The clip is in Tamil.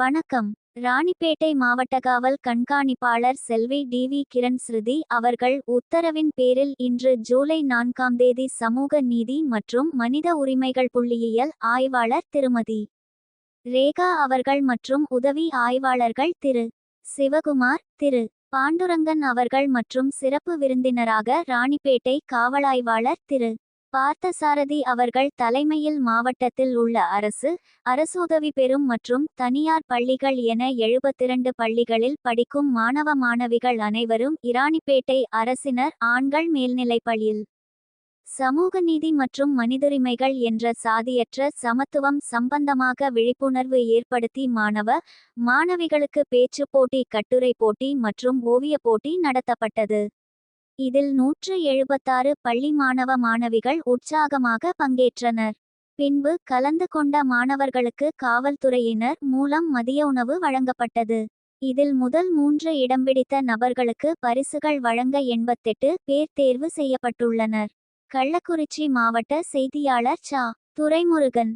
வணக்கம். ராணிப்பேட்டை மாவட்ட காவல் கண்காணிப்பாளர் செல்வி டி வி கிரண் ஸ்ருதி அவர்கள் உத்தரவின் பேரில் இன்று ஜூலை நான்காம் தேதி சமூக நீதி மற்றும் மனித உரிமைகள் புள்ளியியல் ஆய்வாளர் திருமதி ரேகா அவர்கள் மற்றும் உதவி ஆய்வாளர்கள் திரு. சிவகுமார் திரு. பாண்டுரங்கன் அவர்கள் மற்றும் சிறப்பு விருந்தினராக ராணிப்பேட்டை காவலாய்வாளர் திரு. பார்த்தசாரதி அவர்கள் தலைமையில் மாவட்டத்தில் உள்ள அரசு அரசுதவி பெறும் மற்றும் தனியார் பள்ளிகள் என எழுபத்திரண்டு பள்ளிகளில் படிக்கும் மாணவ மாணவிகள் அனைவரும் இராணிப்பேட்டை அரசினர் ஆண்கள் மேல்நிலைப்பள்ளியில். சமூக நீதி மற்றும் மனிதுரிமைகள் என்ற சாதியற்ற சமத்துவம் சம்பந்தமாக விழிப்புணர்வு ஏற்படுத்தி மாணவ மாணவிகளுக்கு பேச்சுப் போட்டி கட்டுரை போட்டி மற்றும் ஓவியப் போட்டி நடத்தப்பட்டது. இதில் நூற்று எழுபத்தாறு பள்ளி மாணவ மாணவிகள் உற்சாகமாக பங்கேற்றனர். பின்பு கலந்து கொண்ட மாணவர்களுக்கு காவல்துறையினர் மூலம் மதிய உணவு வழங்கப்பட்டது. இதில் முதல் மூன்று இடம் பிடித்த நபர்களுக்கு பரிசுகள் வழங்க எண்பத்தெட்டு பேர் தேர்வு செய்யப்பட்டுள்ளனர். கள்ளக்குறிச்சி மாவட்ட செய்தியாளர் சா. துரைமுருகன்